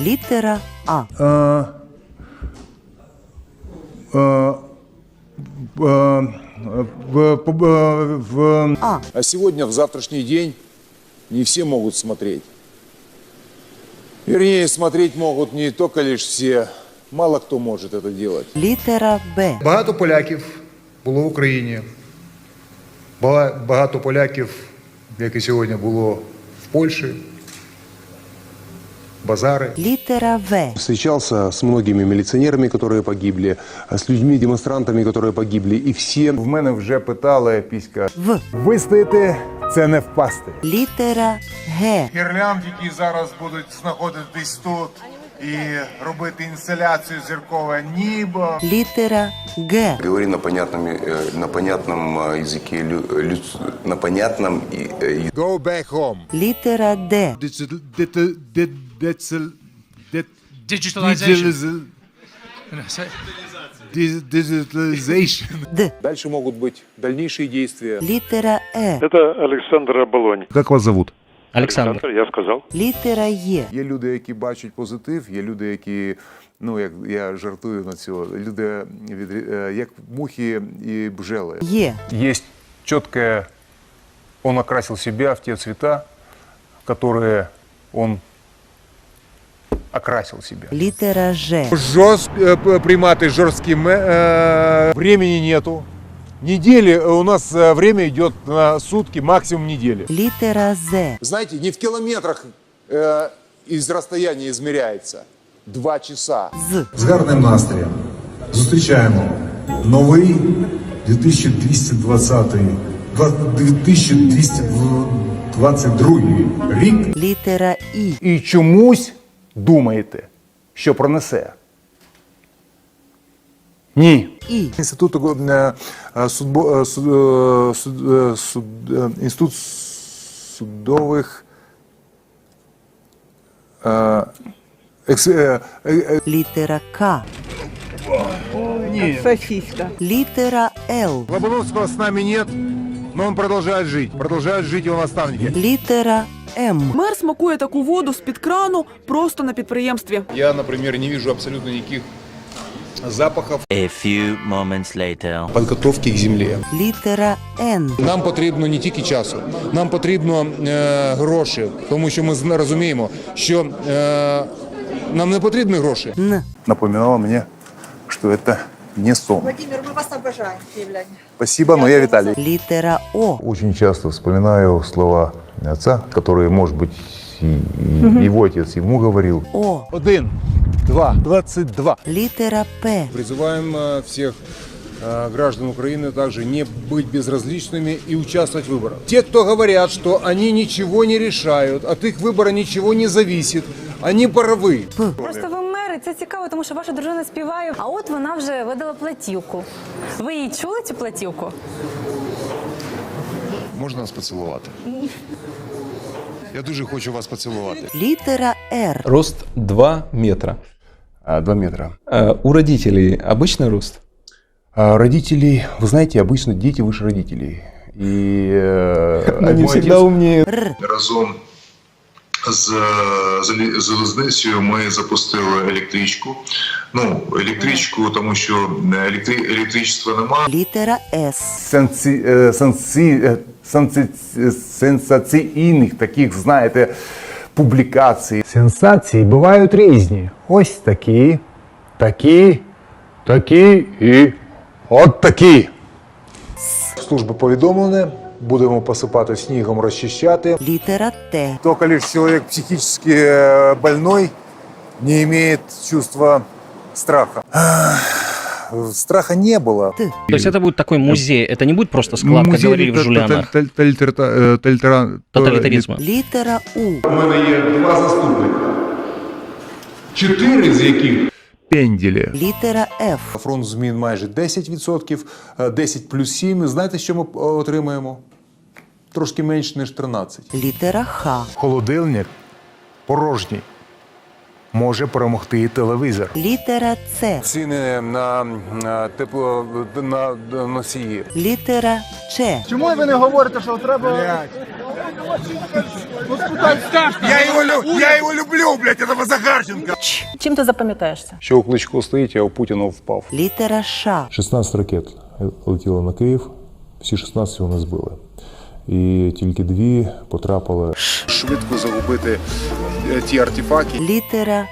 Літера А. Э, э, э, в, в- в- А. А сегодня, в завтрашний день, не все могут смотреть. Вернее, смотреть могут не только лишь все. Мало кто может это делать. Літера Б. Багато поляків було в Україні. Бага- Багато поляків, як і сьогодні було в Польщі. Базари. Літера В. Встречался с многими милиционерами, которые погибли, с людьми, демонстрантами, которые погибли, и все В мене вже питали піська. В. Вистояти це не впасти. Літера Г. гірлянд, які зараз будуть знаходитись тут і робити інсталяцію зіркове нібо. Літера Г. говори на понятном, э, на понятном э, языке, лю- люд- на понятном и, э, Go back home. Літера Д. Digitalization. Digitalization. Д. Дальше могут быть дальнейшие действия. Літера Е. Это Александр Оболонь. Як вас зовут? Александр. я сказал. Літера Є. Є люди, які бачать позитив, є люди, які, ну як я жартую на цього, люди від, е, як мухи і бжели. Є. Есть четкое, он окрасил себя в те цвета, в которые он окрасил себя. Літера Ж. Жест, приймати жорсткі э, времени нету. Недели, у нас э, время идет на сутки, максимум недели. Літера З. Знаете, не в километрах э, из расстояния измеряется. Два часа. З. З гарним настроєм зустрічаємо новий 2220 два- 2222 рік. Літера І. І чомусь думаєте, що пронесе. Ні. І. Інститут, е, судбо, е, суд, е, суд, суд, інститут судових е, екс, е, е, е, Літера К. Літера Л. Лобановского с нами нет, но он продолжает жить. Продолжают жить его наставники. Літера М. Мер смакує таку воду з-під крану просто на підприємстві. Я, например, не вижу абсолютно никаких запахов. A few moments later. подготовки к земле. Літера Н. Нам потрібно не тільки часу, нам потрібно е, гроші, тому що ми розуміємо, що е, нам не потрібні гроші. Н. Напоминало мне, что это не сон. Владимир, мы вас обожаем. Спасибо, но я Виталий. Літера О. Очень часто вспоминаю слова отца, которые, может быть, и, и его отец ему говорил. О. Один, два, двадцать два. Літера П. Призываем э, всех э, граждан Украины также не быть безразличными и участвовать в выборах. Те, кто говорят, что они ничего не решают, от их выбора ничего не зависит, они правы. Просто ви мери, це цікаво, тому що ваша дружина співає. А от вона вже видала платівку. Ви її чули цю платівку? Можна нас поцілувати? Я дуже хочу вас поцілувати. Літера Р. Рост 2 метра. А, два метра. Э, У родителей обычный рост? А родителей, вы знаете, обычно дети выше родителей. И э, Они мой всегда отец- умнее. Р. Разом з залі- залізницею ми запустили електричку. Ну, електричку, тому що електри- електричества немає. Літера С. сенсі, е, сенсі, е, сенсі, сенсаційних таких, знаєте, публікацій. Сенсації бувають різні. Ось такі, такі, такі і от такі. Служби повідомлені, будемо посипати снігом, розчищати. Літера Т. Только лишь человек психически э, больной не имеет чувства страха. Страха не было. Т. То есть это будет такой музей, это не будет просто склад, как говорили в Жулианах. Тоталитаризма. Літера У. У мене є два заступника. Чотири з яких пенділі. Літера Ф. Фронт змін майже 10%, е, 10 плюс 7. Знаєте, що ми е, отримаємо? Трошки менше, ніж 13. Літера Х. Холодильник порожній. Може перемогти і телевізор. Літера С. Ціни на, на тепло на носії. Літера Ч. Чому ви не говорите, що треба Я его, лю- я его люблю, блядь, этого Захарченко. Чим ти запам'ятаєшся? Що у Кличко стоїть, а у Путіна впав. Літера Ш. 16 ракет летіло на Київ, всі 16 вони збили. І тільки дві потрапили Швидко загубити е, ті артефакти. Літера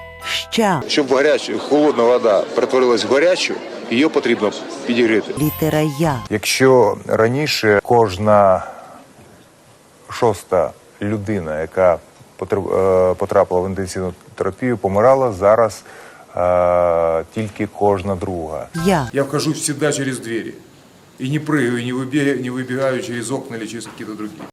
Щ. Щоб гаряча, холодна вода перетворилась в гарячу, її потрібно підігріти. Літера Я. Якщо раніше кожна шоста людина, яка потр- е, потрапила в інтенсивну терапію, помирала, зараз е, тільки кожна друга. Я. Я вхожу всегда через двери И не прыгаю, не выбегаю, не выбегаю через окна или через какие-то другие.